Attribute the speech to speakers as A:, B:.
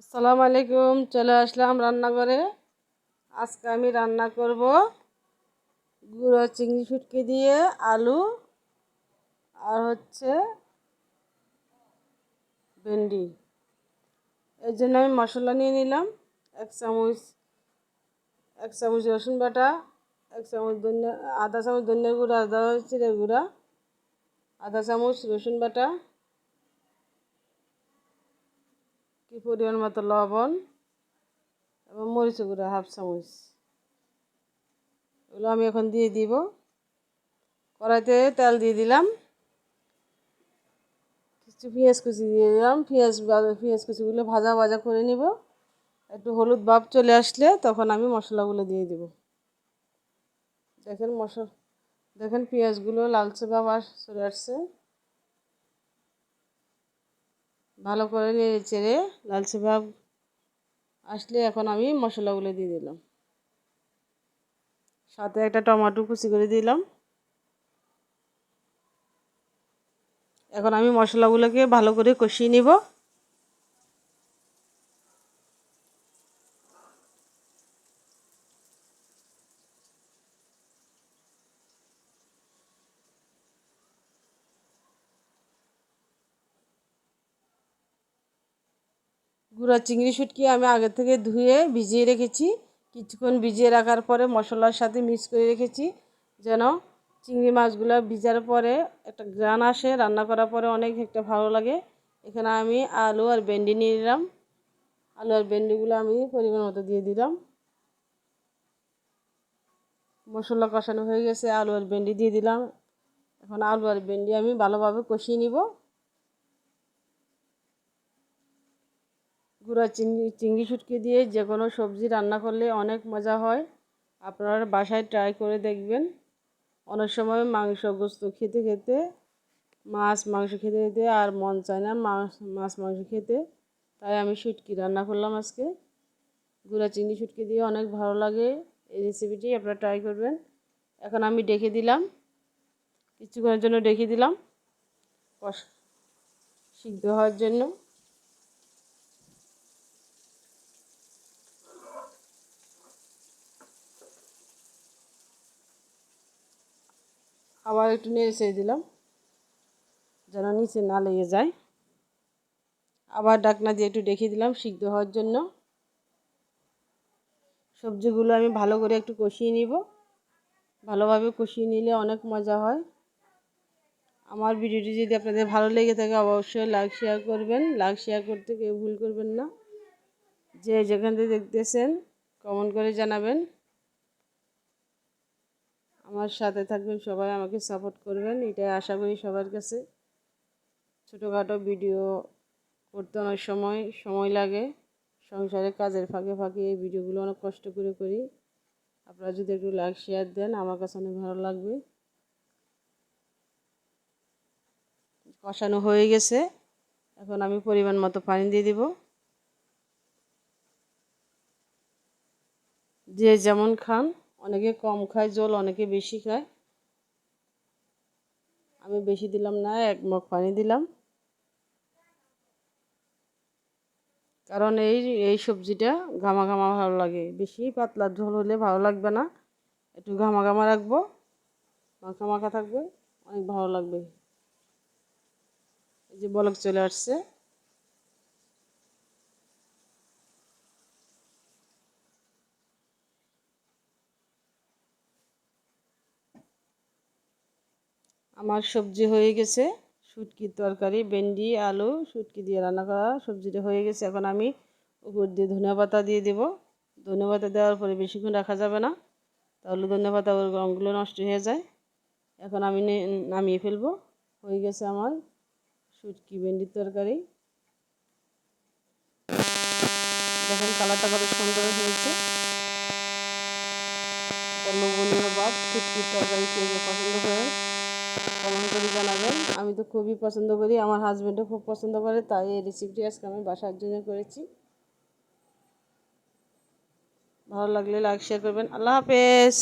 A: আসসালামু আলাইকুম, চলে আসলাম রান্নাঘরে। আজকে আমি রান্না করব গুঁড়ো চিংড়ি শুটকি দিয়ে আলু আর হচ্ছে ভেন্ডি। এর জন্য আমি মশলা নিয়ে নিলাম, এক চামচ এক চামচ রসুন বাটা, এক চামচ ধনিয়া, আধা চামচ ধনিয়া গুঁড়া, আধা চিড়ে গুঁড়া, আধা চামচ রসুন বাটা কি পরিমাণ মতো লবণ এবং মরিচ গুঁড়া, হাফ চামচ। এগুলো আমি এখন দিয়ে দিব। কড়াইতে তেল দিয়ে দিলাম। কিছু পেঁয়াজ কুচি দিয়ে দিলাম। পেঁয়াজ পেঁয়াজ কুচিগুলো ভাজা ভাজা করে নিব। একটু হলুদ ভাব চলে আসলে তখন আমি মশলাগুলো দিয়ে দিব। দেখেন মশলা, দেখেন পেঁয়াজগুলো লালচে ভাব চলে আসছে। ভালো করে নিয়ে চেড়ে লালচে ভাব আসলে এখন আমি মশলাগুলো দিয়ে দিলাম। সাথে একটা টমেটো কুচি করে দিলাম। এখন আমি মশলাগুলোকে ভালো করে কষিয়ে নিব। গুঁড়া চিংড়ি শুটকি আমি আগে থেকে ধুয়ে ভিজিয়ে রেখেছি। কিছুক্ষণ ভিজিয়ে রাখার পরে মশলার সাথে মিক্স করে রেখেছি। যেন চিংড়ি মাছগুলো ভিজার পরে একটা গ্রান আসে, রান্না করার পরে অনেক একটা ভালো লাগে। এখানে আমি আলু আর ভেন্ডি নিয়ে নিলাম। আলু আর ভেন্ডিগুলো আমি পরিমাণ মতো দিয়ে দিলাম। মশলা কষানো হয়ে গেছে, আলু আর ভেন্ডি দিয়ে দিলাম। এখন আলু আর ভেন্ডি আমি ভালোভাবে কষিয়ে নিব। গুঁড়া চিংড়ি চিংড়ি শুটকি দিয়ে যে কোনো সবজি রান্না করলে অনেক মজা হয়। আপনারা বাসায় ট্রাই করে দেখবেন। অনেক সময় মাংস গোস্ত খেতে খেতে, মাছ মাংস খেতে খেতে আর মন চায় না মাছ মাছ মাংস খেতে। তাই আমি শুটকি রান্না করলাম আজকে। গুঁড়া চিংড়ি শুটকি দিয়ে অনেক ভালো লাগে। এই রেসিপিটি আপনারা ট্রাই করবেন। এখন আমি ডেকে দিলাম। কিছুক্ষণের জন্য ডেকে দিলাম। সিদ্ধ হওয়ার জন্য। আবার একটু নেড়ে ছেড়ে দিলাম, যেন নিচে না লেগে যায়। আবার ডাকনা দিয়ে একটু ডেকে দিলাম সিদ্ধ হওয়ার জন্য। সবজিগুলো আমি ভালো করে একটু কষিয়ে নিব। ভালোভাবে কষিয়ে নিলে অনেক মজা হয়। আমার ভিডিওটি যদি আপনাদের ভালো লেগে থাকে, অবশ্যই লাইক, শেয়ার করবেন। লাইক, শেয়ার করতে কেউ ভুল করবেন না। যে যেখান থেকে দেখতেছেন কমেন্ট করে জানাবেন। আমার সাথে থাকবেন, সবাই আমাকে সাপোর্ট করবেন। এটাই আশা করি সবার কাছে। ছোটোখাটো ভিডিও করতে অনেক সময় সময় লাগে। সংসারে কাজের ফাঁকে ফাঁকে এই ভিডিওগুলো অনেক কষ্ট করে করি। আপনারা যদি একটু লাইক শেয়ার দেন, আমার কাছে অনেক ভালো লাগবে। কষানো হয়ে গেছে। এখন আমি পরিমাণ মতো পানি দিয়ে দিব। যে যেমন খান অনেকে কম খায়, জল অনেকে বেশি খায়। আমি বেশি দিলাম না, এক মগ পানি দিলাম। কারণ এই এই সবজিটা ঘামা ঘামা ভালো লাগে। বেশি পাতলা ঝোল হলে ভালো লাগবে না। একটু ঘামা ঘামা রাখব, মাখা মাখা থাকবে, অনেক ভালো লাগবে। এই যে বলক চলে আসছে। আমার সবজি হয়ে গেছে শুটকির তরকারি, ভেন্ডি, আলু, শুটকি দিয়ে রান্না করা সবজিটা হয়ে গেছে। এখন আমি উপর দিয়ে ধনে পাতা দিয়ে দেবো। ধনে পাতা দেওয়ার পরে বেশিক্ষণ রাখা যাবে না, তাহলে ধনে পাতা ওর রঙগুলো নষ্ট হয়ে যায়। এখন আমি নামিয়ে ফেলব। হয়ে গেছে আমার শুটকি ভেন্ডির তরকারি। দেখেন কালারটা কত সুন্দর হয়েছে। লবণীয় ভাব শুটকির তরকারি কে পছন্দ করে কমেন্ট করে জানাবেন আমি তো খুবই পছন্দ করি, আমার হাজব্যান্ডও খুব পছন্দ করে, তাই এই রেসিপিটি আজকে আমি বাসার জন্য করেছি। ভালো লাগলে লাইক শেয়ার করবেন। আল্লাহ হাফেজ!